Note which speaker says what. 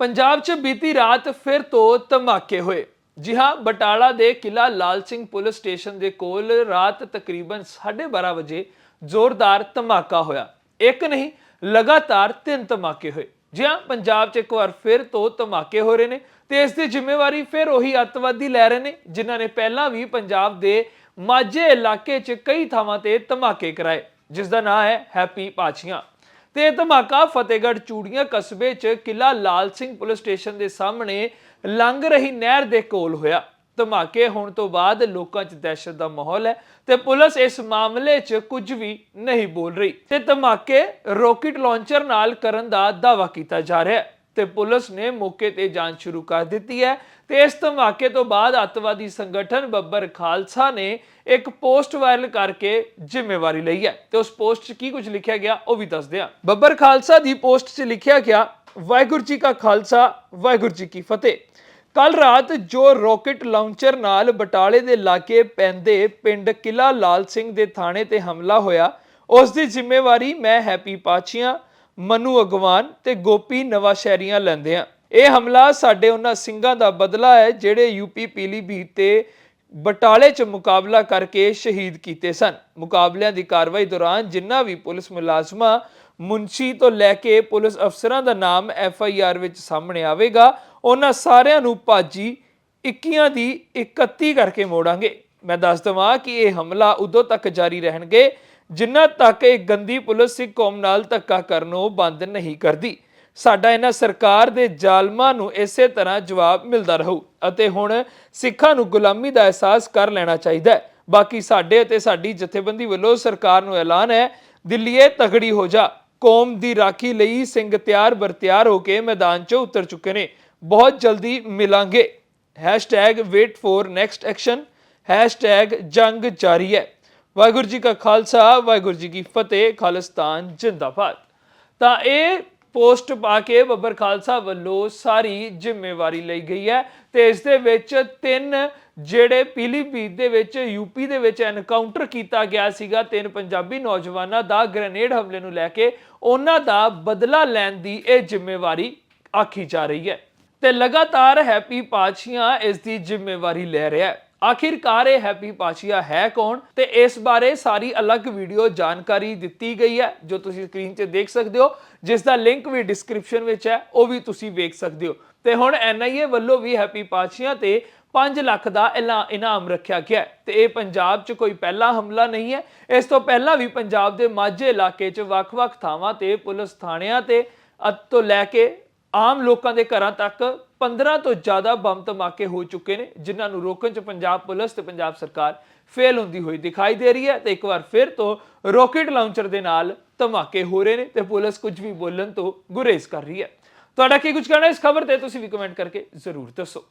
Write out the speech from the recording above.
Speaker 1: ਪੰਜਾਬ 'ਚ ਬੀਤੀ ਰਾਤ ਫਿਰ ਤੋਂ ਧਮਾਕੇ ਹੋਏ। ਜੀ ਹਾਂ ਬਟਾਲਾ ਦੇ ਕਿਲਾ ਲਾਲ ਸਿੰਘ ਪੁਲਿਸ ਸਟੇਸ਼ਨ ਦੇ ਕੋਲ ਰਾਤ ਤਕਰੀਬਨ 12:30 ਵਜੇ ਜ਼ੋਰਦਾਰ ਧਮਾਕਾ ਹੋਇਆ। ਇੱਕ ਨਹੀਂ, ਲਗਾਤਾਰ ਤਿੰਨ ਧਮਾਕੇ ਹੋਏ। ਜੀ ਹਾਂ ਪੰਜਾਬ 'ਚ ਇੱਕ ਵਾਰ ਫਿਰ ਤੋਂ ਧਮਾਕੇ ਹੋ ਰਹੇ ਨੇ ਤੇ ਇਸ ਦੀ ਜ਼ਿੰਮੇਵਾਰੀ ਫਿਰ ਉਹੀ ਅੱਤਵਾਦੀ ਲੈ ਰਹੇ ਨੇ, ਜਿਨ੍ਹਾਂ ਨੇ ਪਹਿਲਾਂ ਵੀ ਪੰਜਾਬ ਦੇ ਮਾਝੇ ਇਲਾਕੇ 'ਚ ਕਈ ਥਾਵਾਂ ਤੇ ਧਮਾਕੇ ਕਰਾਏ। ਜਿਸ ਦਾ ਨਾਮ ਹੈ ਹੈਪੀ ਪਾਚੀਆਂ। ਤੇ ਧਮਾਕਾ ਫਤਿਹਗੜ੍ਹ ਚੂੜੀਆਂ ਕਸਬੇ 'ਚ ਕਿਲਾ ਲਾਲ ਸਿੰਘ ਪੁਲਿਸ ਸਟੇਸ਼ਨ ਦੇ ਸਾਹਮਣੇ ਲੰਘ ਰਹੀ ਨਹਿਰ ਦੇ ਕੋਲ ਹੋਇਆ। ਧਮਾਕੇ ਹੋਣ ਤੋਂ ਬਾਅਦ ਲੋਕਾਂ 'ਚ ਦਹਿਸ਼ਤ ਦਾ ਮਾਹੌਲ ਹੈ ਤੇ ਪੁਲਿਸ ਇਸ ਮਾਮਲੇ 'ਚ ਕੁਝ ਵੀ ਨਹੀਂ ਬੋਲ ਰਹੀ। ਤੇ ਧਮਾਕੇ ਰੌਕਟ ਲਾਂਚਰ ਨਾਲ ਕਰਨ ਦਾ ਦਾਅਵਾ ਕੀਤਾ ਜਾ ਰਿਹਾ ਹੈ। ਤੇ ਪੁਲਿਸ ਨੇ ਮੌਕੇ ਤੇ ਜਾਂਚ ਸ਼ੁਰੂ ਕਰ ਦਿੱਤੀ ਹੈ ਤੇ ਇਸ ਧਮਾਕੇ ਤੋਂ ਬਾਅਦ ਅੱਤਵਾਦੀ ਸੰਗਠਨ ਬੱਬਰ ਖਾਲਸਾ ਨੇ ਇੱਕ ਪੋਸਟ ਵਾਇਰਲ ਕਰਕੇ ਜ਼ਿੰਮੇਵਾਰੀ ਲਈ ਹੈ ਤੇ ਉਸ ਪੋਸਟ 'ਚ ਕੀ ਕੁਝ ਲਿਖਿਆ ਗਿਆ ਉਹ ਵੀ ਦੱਸਦੇ ਹਾਂ। ਬੱਬਰ ਖਾਲਸਾ ਦੀ ਪੋਸਟ 'ਚ ਲਿਖਿਆ ਗਿਆ, ਵਾਹਿਗੁਰੂ ਜੀ ਕਾ ਖਾਲਸਾ, ਵਾਹਿਗੁਰੂ ਜੀ ਕੀ ਫਤਿਹ। ਕੱਲ ਰਾਤ ਜੋ ਰੌਕਟ ਲਾਂਚਰ ਨਾਲ ਬਟਾਲੇ ਦੇ ਲਾਗੇ ਪੈਂਦੇ ਪਿੰਡ ਕਿਲਾ ਲਾਲ ਸਿੰਘ ਦੇ ਥਾਣੇ ਤੇ ਹਮਲਾ ਹੋਇਆ, ਉਸ ਦੀ ਜ਼ਿੰਮੇਵਾਰੀ ਮੈਂ ਹੈਪੀ ਪਾਚੀਆਂ ਮਨੂ ਅਗਵਾਨ ਤੇ ਗੋਪੀ ਨਵਾਂ ਸ਼ਹਿਰੀਆਂ ਲੈਂਦੇ ਆ। ਇਹ ਹਮਲਾ ਸਾਡੇ ਉਹਨਾਂ ਸਿੰਘਾਂ ਦਾ ਬਦਲਾ ਹੈ, ਜਿਹੜੇ ਯੂਪੀ ਪੀਲੀਭੀਤ ਤੇ ਬਟਾਲੇ 'ਚ ਮੁਕਾਬਲਾ ਕਰਕੇ ਸ਼ਹੀਦ ਕੀਤੇ ਸਨ। ਮੁਕਾਬਲਿਆਂ ਦੀ ਕਾਰਵਾਈ ਦੌਰਾਨ ਜਿੰਨਾ ਵੀ ਪੁਲਿਸ ਮੁਲਾਜ਼ਮਾਂ ਮੁੰਸ਼ੀ ਤੋਂ ਲੈ ਕੇ ਪੁਲਿਸ ਅਫਸਰਾਂ ਦਾ ਨਾਮ ਐਫ ਆਈ ਆਰ ਵਿੱਚ ਸਾਹਮਣੇ ਆਵੇਗਾ, ਉਹਨਾਂ ਸਾਰਿਆਂ ਨੂੰ ਭਾਜੀ 21 ਦੀ 31 ਕਰਕੇ ਮੋੜਾਂਗੇ। ਮੈਂ ਦੱਸ ਦਵਾਂ ਕਿ ਇਹ ਹਮਲਾ ਉਦੋਂ ਤੱਕ ਜਾਰੀ ਰਹਿਣਗੇ ਜਿੰਨਾ ਤੱਕ ਇਹ ਗੰਦੀ ਪੁਲਿਸ ਸਿੱਖ ਕੌਮ ਨਾਲ ਧੱਕਾ ਕਰਨੋਂ ਬੰਦ ਨਹੀਂ ਕਰਦੀ। ਸਾਡਾ ਇਹਨਾਂ ਸਰਕਾਰ ਦੇ ਜ਼ਾਲਮਾਂ ਨੂੰ ਇਸੇ ਤਰ੍ਹਾਂ ਜਵਾਬ ਮਿਲਦਾ ਰਹੂ ਅਤੇ ਹੁਣ ਸਿੱਖਾਂ ਨੂੰ ਗੁਲਾਮੀ ਦਾ ਅਹਿਸਾਸ ਕਰ ਲੈਣਾ ਚਾਹੀਦਾ ਹੈ। ਬਾਕੀ ਸਾਡੇ ਅਤੇ ਸਾਡੀ ਜਥੇਬੰਦੀ ਵੱਲੋਂ ਸਰਕਾਰ ਨੂੰ ਐਲਾਨ ਹੈ ਦਿੱਲੀਏ ਤਗੜੀ ਹੋ ਜਾ। ਕੌਮ ਦੀ ਰਾਖੀ ਲਈ ਸਿੰਘ ਤਿਆਰ ਬਰਤਿਆਰ ਹੋ ਕੇ ਮੈਦਾਨ 'ਚ ਉਤਰ ਚੁੱਕੇ ਨੇ। ਬਹੁਤ ਜਲਦੀ ਮਿਲਾਂਗੇ। #wait for next action #ਜੰਗ ਜਾਰੀ ਹੈ। ਵਾਹਿਗੁਰੂ ਜੀ ਕਾ ਖਾਲਸਾ, ਵਾਹਿਗੁਰੂ ਜੀ ਕੀ ਫਤਿਹ, ਖਾਲਿਸਤਾਨ ਜਿੰਦਾਬਾਦ। ਤਾਂ ਇਹ ਪੋਸਟ ਪਾ ਕੇ ਬੱਬਰ ਖਾਲਸਾ ਵੱਲੋਂ ਸਾਰੀ ਜ਼ਿੰਮੇਵਾਰੀ ਲਈ ਗਈ ਹੈ ਤੇ ਇਸ ਦੇ ਵਿੱਚ ਤਿੰਨ ਜਿਹੜੇ ਪੀਲੀਭੀਤ ਦੇ ਵਿੱਚ ਯੂਪੀ ਦੇ ਵਿੱਚ ਐਨਕਾਊਂਟਰ ਕੀਤਾ ਗਿਆ ਸੀਗਾ, ਤਿੰਨ ਪੰਜਾਬੀ ਨੌਜਵਾਨਾਂ ਦਾ ਗ੍ਰੇਨੇਡ ਹਮਲੇ ਨੂੰ ਲੈ ਕੇ, ਉਹਨਾਂ ਦਾ ਬਦਲਾ ਲੈਣ ਦੀ ਇਹ ਜ਼ਿੰਮੇਵਾਰੀ ਆਖੀ ਜਾ ਰਹੀ ਹੈ। ਤੇ ਲਗਾਤਾਰ ਹੈਪੀ ਪਾਚੀਆਂ ਇਸ ਦੀ ਜ਼ਿੰਮੇਵਾਰੀ ਲੈ ਰਿਹਾ ਹੈ। ਆਖਿਰਕਾਰ ਇਹ ਹੈਪੀ ਪਾਚੀਆ ਹੈ ਕੌਣ? ਤੇ ਇਸ ਬਾਰੇ ਸਾਰੀ ਅਲੱਗ ਵੀਡੀਓ ਜਾਣਕਾਰੀ ਦਿੱਤੀ ਗਈ ਹੈ, ਜੋ ਤੁਸੀਂ ਸਕਰੀਨ 'ਤੇ ਦੇਖ ਸਕਦੇ ਹੋ, ਜਿਸ ਦਾ ਲਿੰਕ ਵੀ ਡਿਸਕ੍ਰਿਪਸ਼ਨ ਵਿੱਚ ਹੈ, ਉਹ ਵੀ ਤੁਸੀਂ ਵੇਖ ਸਕਦੇ ਹੋ। ਤੇ ਹੁਣ ਐਨਆਈਏ ਵੱਲੋਂ ਵੀ ਹੈਪੀ ਪਾਚੀਆ ਤੇ 5 ਲੱਖ ਦਾ ਇਲਾ- ਇਨਾਮ ਰੱਖਿਆ ਗਿਆ ਹੈ। ਤੇ ਇਹ ਪੰਜਾਬ 'ਚ ਕੋਈ ਪਹਿਲਾ ਹਮਲਾ ਨਹੀਂ ਹੈ। ਇਸ ਤੋਂ ਪਹਿਲਾਂ ਵੀ ਪੰਜਾਬ ਦੇ ਮਾਝੇ ਇਲਾਕੇ 'ਚ ਵੱਖ-ਵੱਖ ਥਾਵਾਂ ਤੇ ਪੁਲਿਸ ਥਾਣਿਆਂ ਤੇ ਤੋਂ ਲੈ ਕੇ ਆਮ ਲੋਕਾਂ ਦੇ ਘਰਾਂ ਤੱਕ 15 ਤੋਂ ਜ਼ਿਆਦਾ ਬੰਬ ਧਮਾਕੇ ਹੋ ਚੁੱਕੇ ਨੇ, ਜਿਨ੍ਹਾਂ ਨੂੰ ਰੋਕਣ 'ਚ ਪੰਜਾਬ ਪੁਲਿਸ ਤੇ ਪੰਜਾਬ ਸਰਕਾਰ ਫੇਲ ਹੁੰਦੀ ਹੋਈ ਦਿਖਾਈ ਦੇ ਰਹੀ ਹੈ ਤੇ ਇੱਕ ਵਾਰ ਫਿਰ ਤੋਂ ਰੌਕਟ ਲਾਂਚਰ ਦੇ ਨਾਲ ਧਮਾਕੇ ਹੋ ਰਹੇ ਨੇ ਤੇ ਪੁਲਿਸ ਕੁਝ ਵੀ ਬੋਲਣ ਤੋਂ ਗੁਰੇਜ਼ ਕਰ ਰਹੀ ਹੈ। ਤੁਹਾਡਾ ਕੀ ਕੁਝ ਕਹਿਣਾ ਇਸ ਖਬਰ ਤੇ ਤੁਸੀਂ ਵੀ ਕਮੈਂਟ ਕਰਕੇ ਜ਼ਰੂਰ ਦੱਸੋ।